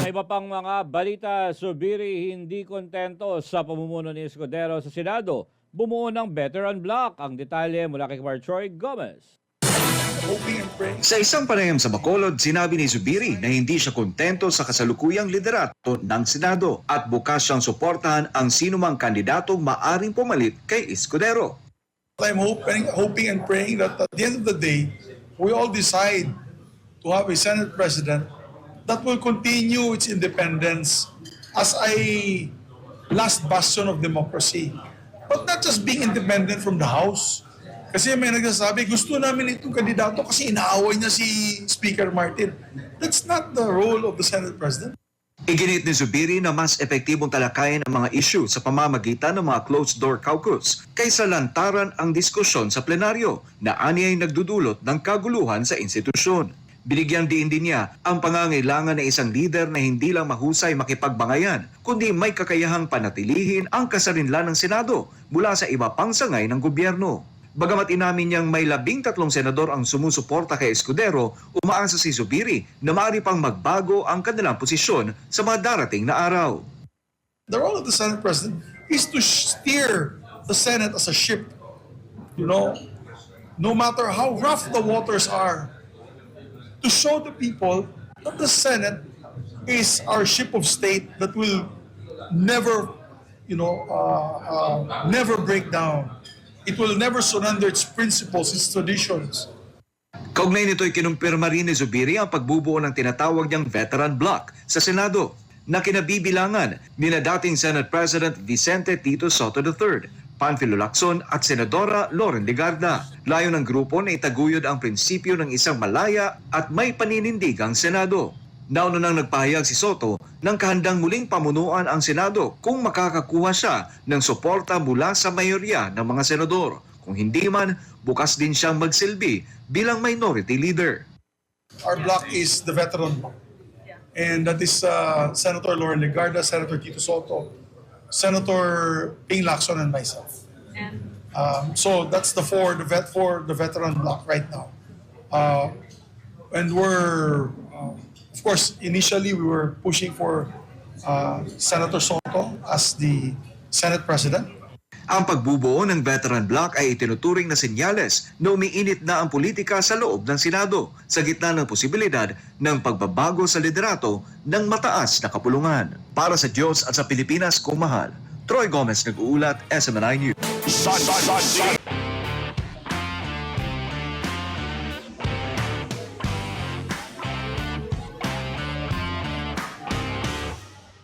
Sa iba pang mga balita, Subiri hindi kontento sa pamumuno ni Escudero sa Senado. Bumuo ng veteran block. Ang detalye mula kay Marchoy Gomez. Sa isang panayam sa Bacolod, sinabi ni Zubiri na hindi siya kontento sa kasalukuyang liderato ng Senado at bukas siyang suportahan ang sinumang kandidatong maaring pumalit kay Escudero. I'm hoping, hoping and praying that at the end of the day, we all decide to have a Senate President that will continue its independence as a last bastion of democracy. But not just being independent from the House. Kasi may nagsasabi, gusto namin itong kandidato kasi inaaway niya si Speaker Martin. That's not the role of the Senate President. Iginit ni Zubiri na mas epektibong talakayin ang mga issue sa pamamagitan ng mga closed-door caucus kaysa lantaran ang diskusyon sa plenaryo na ani ay nagdudulot ng kaguluhan sa institusyon. Binigyan din din niya ang pangangailangan ng isang leader na hindi lang mahusay makipagbangayan, kundi may kakayahang panatilihin ang kasarinlan ng Senado mula sa iba pang sangay ng gobyerno. Bagamat inamin niyang may labing tatlong senador ang sumusuporta kay Escudero, umaasa si Zubiri na maaari pang magbago ang kanilang posisyon sa mga darating na araw. The role of the Senate President is to steer the Senate as a ship. You know, no matter how rough the waters are, to show the people that the Senate is our ship of state that will never, you know, uh, uh, never break down. It will never surrender its principles, its traditions. Kaugnay nito'y kinumpirma rin ni Zubiri ang pagbubuo ng tinatawag niyang veteran block sa Senado na kinabibilangan ni na dating Senate President Vicente Tito Soto III, Panfilo Lacson at Senadora Loren Legarda. Layo ng grupo na itaguyod ang prinsipyo ng isang malaya at may paninindigang Senado. Nauna nang nagpahayag si Soto ng kahandang muling pamunuan ang Senado kung makakakuha siya ng suporta mula sa mayorya ng mga senador. Kung hindi man, bukas din siyang magsilbi bilang minority leader. Our block is the veteran block. And that is uh, Senator Lauren Legarda, Senator Tito Soto, Senator Ping Lacson, and myself. Um, so that's the four, the vet for the veteran block right now. Uh, and we're, uh, of course, initially we were pushing for uh, Senator Soto as the Senate President. Ang pagbubuo ng veteran block ay itinuturing na senyales na umiinit na ang politika sa loob ng Senado sa gitna ng posibilidad ng pagbabago sa liderato ng mataas na kapulungan. Para sa Diyos at sa Pilipinas kung mahal, Troy Gomez nag-uulat, SMNI News. Sun, sun, sun, sun.